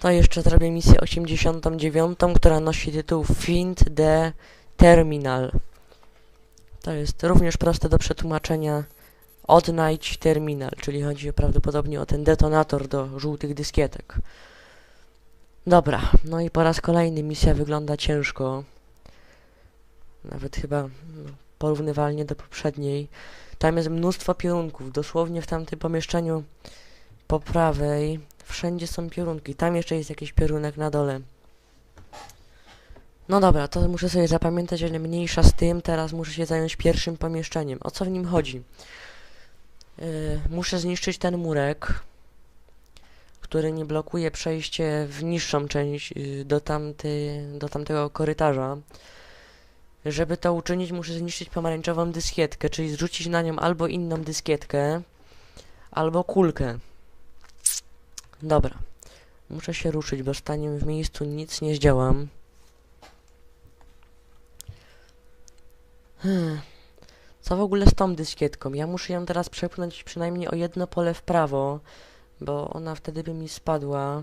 To jeszcze zrobię misję 89, która nosi tytuł Find the Terminal. To jest również proste do przetłumaczenia Odnajdź terminal, czyli chodzi prawdopodobnie o ten detonator do żółtych dyskietek. Dobra, no i po raz kolejny misja wygląda ciężko. Nawet chyba no, porównywalnie do poprzedniej. Tam jest mnóstwo piorunków. Dosłownie w tamtym pomieszczeniu po prawej wszędzie są piorunki. Tam jeszcze jest jakiś piorunek na dole. No dobra, to muszę sobie zapamiętać, ale mniejsza z tym. Teraz muszę się zająć pierwszym pomieszczeniem. O co w nim chodzi? Yy, muszę zniszczyć ten murek, który nie blokuje przejście w niższą część yy, do, tamty, do tamtego korytarza. Żeby to uczynić, muszę zniszczyć pomarańczową dyskietkę, czyli zrzucić na nią albo inną dyskietkę, albo kulkę. Dobra. Muszę się ruszyć, bo staniem w miejscu nic nie zdziałam. Hmm. Co w ogóle z tą dyskietką? Ja muszę ją teraz przepchnąć przynajmniej o jedno pole w prawo, bo ona wtedy by mi spadła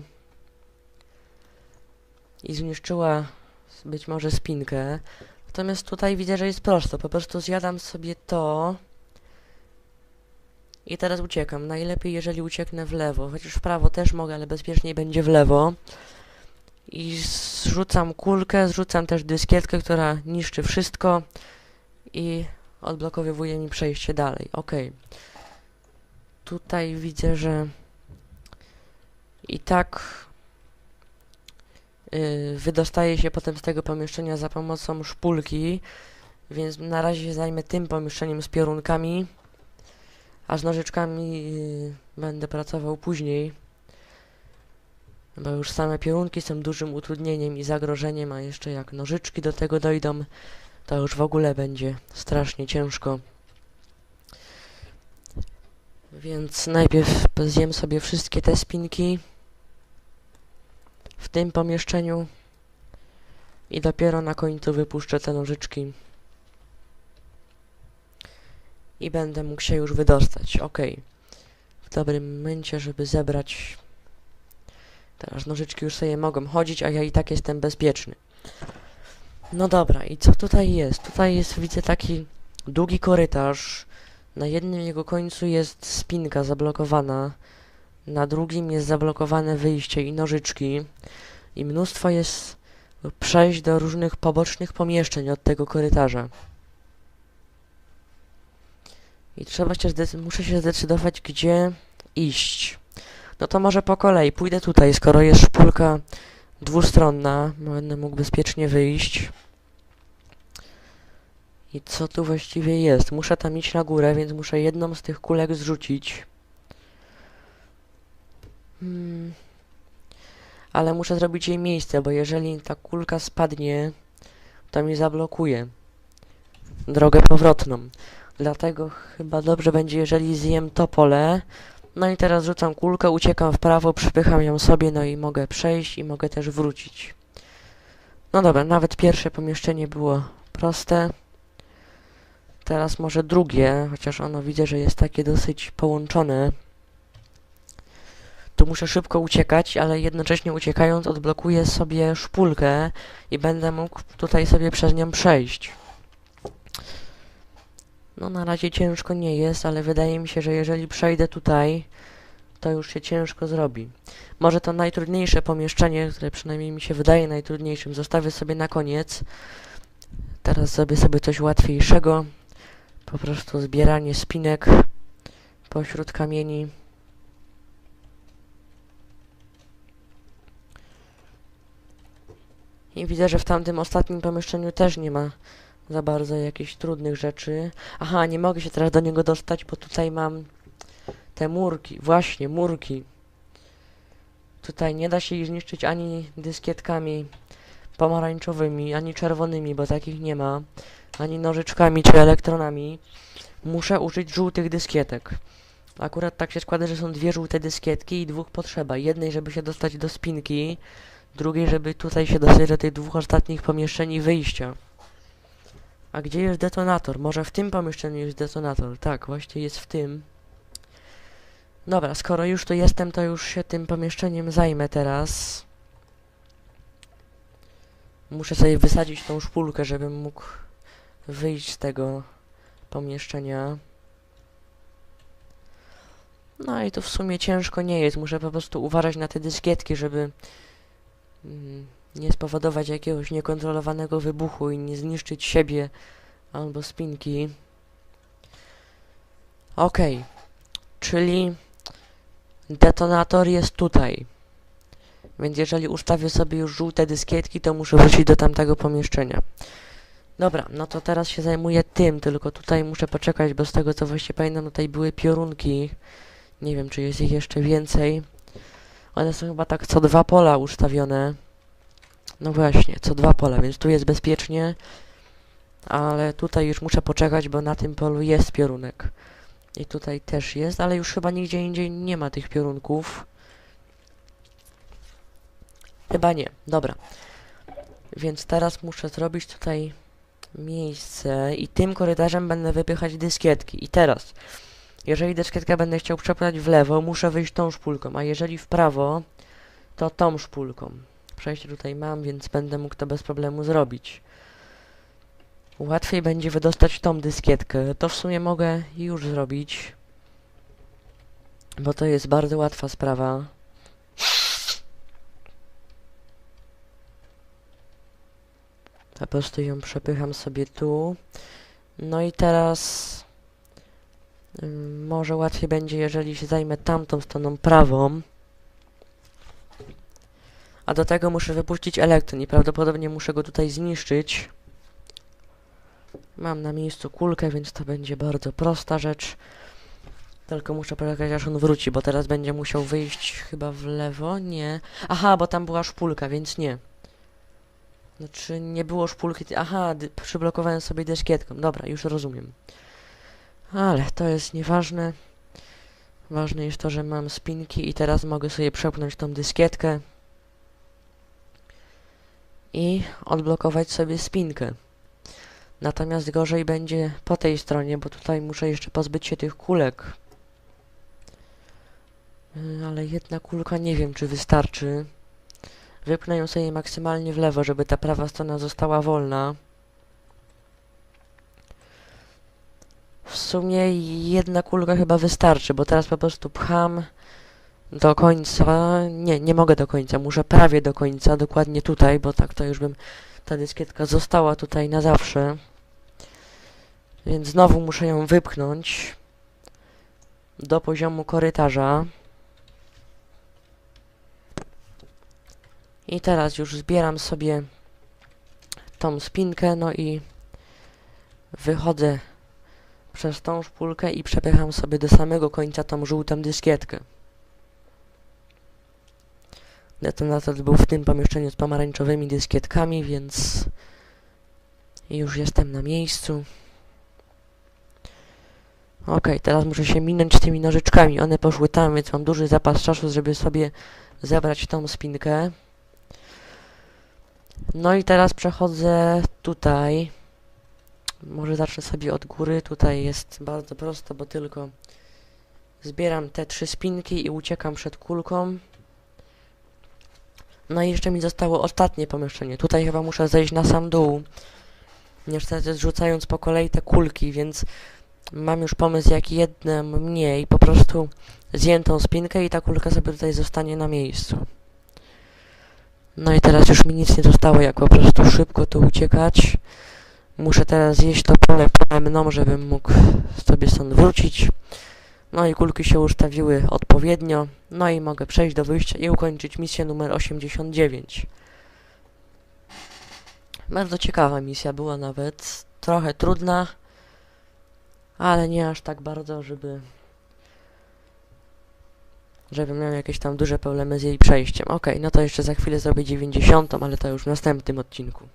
i zniszczyła być może spinkę. Natomiast tutaj widzę, że jest prosto. Po prostu zjadam sobie to i teraz uciekam. Najlepiej, jeżeli ucieknę w lewo, chociaż w prawo też mogę, ale bezpieczniej będzie w lewo. I zrzucam kulkę, zrzucam też dyskietkę, która niszczy wszystko i odblokowywuje mi przejście dalej. Ok. Tutaj widzę, że i tak yy, wydostaje się potem z tego pomieszczenia za pomocą szpulki, więc na razie zajmę tym pomieszczeniem z piorunkami, a z nożyczkami yy, będę pracował później, bo już same piorunki są dużym utrudnieniem i zagrożeniem, a jeszcze jak nożyczki do tego dojdą, to już w ogóle będzie strasznie ciężko. Więc najpierw zjem sobie wszystkie te spinki w tym pomieszczeniu i dopiero na końcu wypuszczę te nożyczki i będę mógł się już wydostać. Ok. W dobrym momencie, żeby zebrać teraz nożyczki już sobie mogą chodzić, a ja i tak jestem bezpieczny. No dobra, i co tutaj jest? Tutaj jest, widzę, taki długi korytarz. Na jednym jego końcu jest spinka zablokowana. Na drugim jest zablokowane wyjście i nożyczki. I mnóstwo jest przejść do różnych pobocznych pomieszczeń od tego korytarza. I trzeba się muszę się zdecydować, gdzie iść. No to może po kolei. Pójdę tutaj, skoro jest szpulka dwustronna. Będę mógł bezpiecznie wyjść. I co tu właściwie jest? Muszę tam iść na górę, więc muszę jedną z tych kulek zrzucić. Hmm. Ale muszę zrobić jej miejsce, bo jeżeli ta kulka spadnie, to mi zablokuje drogę powrotną. Dlatego chyba dobrze będzie, jeżeli zjem to pole. No i teraz rzucam kulkę, uciekam w prawo, przypycham ją sobie, no i mogę przejść i mogę też wrócić. No dobra, nawet pierwsze pomieszczenie było proste. Teraz może drugie, chociaż ono widzę, że jest takie dosyć połączone. Tu muszę szybko uciekać, ale jednocześnie uciekając odblokuję sobie szpulkę i będę mógł tutaj sobie przez nią przejść. No na razie ciężko nie jest, ale wydaje mi się, że jeżeli przejdę tutaj, to już się ciężko zrobi. Może to najtrudniejsze pomieszczenie, które przynajmniej mi się wydaje najtrudniejszym, zostawię sobie na koniec. Teraz zrobię sobie coś łatwiejszego. Po prostu zbieranie spinek pośród kamieni. I widzę, że w tamtym ostatnim pomieszczeniu też nie ma za bardzo jakichś trudnych rzeczy. Aha, nie mogę się teraz do niego dostać, bo tutaj mam te murki. Właśnie, murki. Tutaj nie da się ich zniszczyć ani dyskietkami pomarańczowymi, ani czerwonymi, bo takich nie ma, ani nożyczkami czy elektronami. Muszę użyć żółtych dyskietek. Akurat tak się składa, że są dwie żółte dyskietki i dwóch potrzeba. Jednej, żeby się dostać do spinki, drugiej, żeby tutaj się dostać do tych dwóch ostatnich pomieszczeń wyjścia. A gdzie jest detonator? Może w tym pomieszczeniu jest detonator. Tak, właśnie jest w tym. Dobra, skoro już tu jestem, to już się tym pomieszczeniem zajmę teraz. Muszę sobie wysadzić tą szpulkę, żebym mógł wyjść z tego pomieszczenia. No i to w sumie ciężko nie jest. Muszę po prostu uważać na te dyskietki, żeby mm, nie spowodować jakiegoś niekontrolowanego wybuchu i nie zniszczyć siebie albo spinki. Okej, czyli detonator jest tutaj. Więc jeżeli ustawię sobie już żółte dyskietki, to muszę wrócić do tamtego pomieszczenia. Dobra, no to teraz się zajmuję tym, tylko tutaj muszę poczekać, bo z tego co właśnie pamiętam, tutaj były piorunki. Nie wiem, czy jest ich jeszcze więcej. One są chyba tak co dwa pola ustawione. No właśnie, co dwa pola, więc tu jest bezpiecznie. Ale tutaj już muszę poczekać, bo na tym polu jest piorunek. I tutaj też jest, ale już chyba nigdzie indziej nie ma tych piorunków. Chyba nie, dobra. Więc teraz muszę zrobić tutaj miejsce i tym korytarzem będę wypychać dyskietki. I teraz, jeżeli dyskietkę będę chciał przepchać w lewo, muszę wyjść tą szpulką, a jeżeli w prawo, to tą szpulką. Przejście tutaj mam, więc będę mógł to bez problemu zrobić. Łatwiej będzie wydostać tą dyskietkę. To w sumie mogę już zrobić. Bo to jest bardzo łatwa sprawa. Po prostu ją przepycham sobie tu. No i teraz... ym, może łatwiej będzie, jeżeli się zajmę tamtą stroną prawą. A do tego muszę wypuścić elektron i prawdopodobnie muszę go tutaj zniszczyć. Mam na miejscu kulkę, więc to będzie bardzo prosta rzecz. Tylko muszę poczekać aż on wróci, bo teraz będzie musiał wyjść chyba w lewo. Nie. Aha, bo tam była szpulka, więc nie. Znaczy nie było szpulki. Aha, przyblokowałem sobie dyskietką. Dobra, już rozumiem. Ale to jest nieważne. Ważne jest to, że mam spinki i teraz mogę sobie przepchnąć tą dyskietkę i odblokować sobie spinkę. Natomiast gorzej będzie po tej stronie, bo tutaj muszę jeszcze pozbyć się tych kulek. Y, Ale jedna kulka nie wiem, czy wystarczy. Wypnę ją sobie maksymalnie w lewo, żeby ta prawa strona została wolna. W sumie jedna kulka chyba wystarczy, bo teraz po prostu pcham do końca. Nie, nie mogę do końca, muszę prawie do końca, dokładnie tutaj, bo tak to już bym ta dyskietka została tutaj na zawsze. Więc znowu muszę ją wypchnąć do poziomu korytarza. I teraz już zbieram sobie tą spinkę, no i wychodzę przez tą szpulkę i przepycham sobie do samego końca tą żółtą dyskietkę. Detonator był w tym pomieszczeniu z pomarańczowymi dyskietkami, więc już jestem na miejscu. Ok, teraz muszę się minąć tymi nożyczkami. One poszły tam, więc mam duży zapas czasu, żeby sobie zebrać tą spinkę. No i teraz przechodzę tutaj. Może zacznę sobie od góry. Tutaj jest bardzo prosto, bo tylko zbieram te trzy spinki i uciekam przed kulką. No i jeszcze mi zostało ostatnie pomieszczenie. Tutaj chyba muszę zejść na sam dół. Niestety zrzucając po kolei te kulki, więc mam już pomysł jak jedną mniej. Po prostu zjem tą spinkę i ta kulka sobie tutaj zostanie na miejscu. No i teraz już mi nic nie zostało, jak po prostu szybko tu uciekać. Muszę teraz zjeść to pole pole mną, żebym mógł sobie stąd wrócić. No i kulki się ustawiły odpowiednio. No i mogę przejść do wyjścia i ukończyć misję numer 89. Bardzo ciekawa misja była nawet. Trochę trudna, ale nie aż tak bardzo, żeby żebym miał jakieś tam duże problemy z jej przejściem. Okej, no to jeszcze za chwilę zrobię 90, ale to już w następnym odcinku.